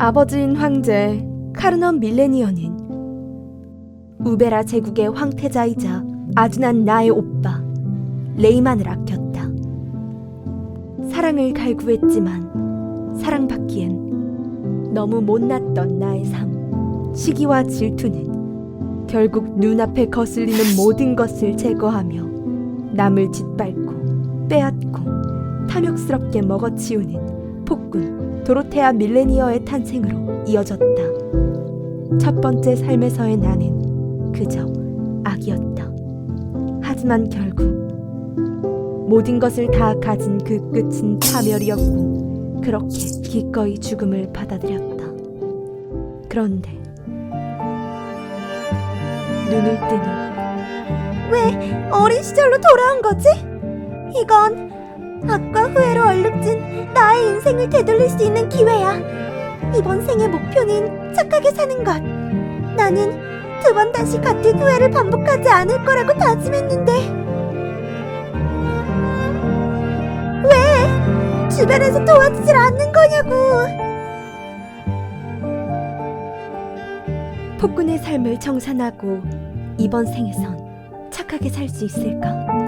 아버지인 황제 카르넌 밀레니어는 우베라 제국의 황태자이자 아둔한 나의 오빠 레이만을 아꼈다. 사랑을 갈구했지만 사랑받기엔 너무 못났던 나의 삶, 시기와 질투는 결국 눈앞에 거슬리는 모든 것을 제거하며 남을 짓밟고 빼앗고 탐욕스럽게 먹어치우는 폭군 도로테아 밀레니어의 탄생으로 이어졌다. 첫 번째 삶에서의 나는 그저 악이었다. 하지만 결국 모든 것을 다 가진 그 끝은 파멸이었고 그렇게 기꺼이 죽음을 받아들였다. 그런데 눈을 뜨니 왜 어린 시절로 돌아온 거지? 이건 악과 후회 나의 인생을 되돌릴 수 있는 기회야. 이번 생의 목표는 착하게 사는 것. 나는 두 번 다시 같은 후회를 반복하지 않을 거라고 다짐했는데. 왜 주변에서 도와주질 않는 거냐고. 폭군의 삶을 청산하고 이번 생에선 착하게 살 수 있을까?